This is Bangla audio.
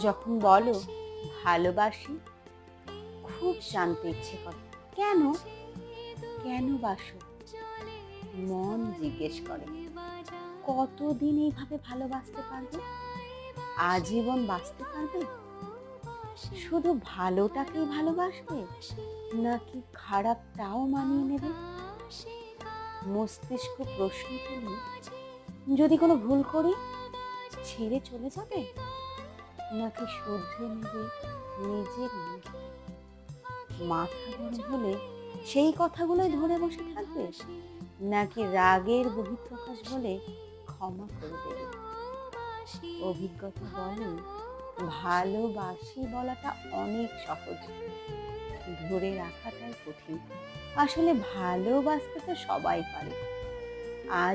যখন বলো ভালোবাসি, খুব জানতে ইচ্ছে করে। কেন? কেন বাসো? মন জিজ্ঞেস করে। কতদিন এইভাবে ভালোবাসতে পারবে? আজীবন বাঁচতে পারবে? শুধু ভালোটাকেই ভালোবাসবে, নাকি খারাপটাও মানিয়ে নেবে? মস্তিষ্ক প্রশ্ন করলে যদি কোনো ভুল করি ছেড়ে চলে যাবে? নাকি শুধরে নেবে নিজের মাথা গরম হলে সেই কথাগুলোই ধরে বসে থাকবে? নাকি রাগের বহিঃপ্রকাশ বলে ক্ষমা করে দেবে? অভিজ্ঞতা বলে ভালোবাসি বলাটা অনেক সহজ। ধরে রাখাটাই কঠিন। আসলে ভালোবাসতে তো সবাই পারে। আজ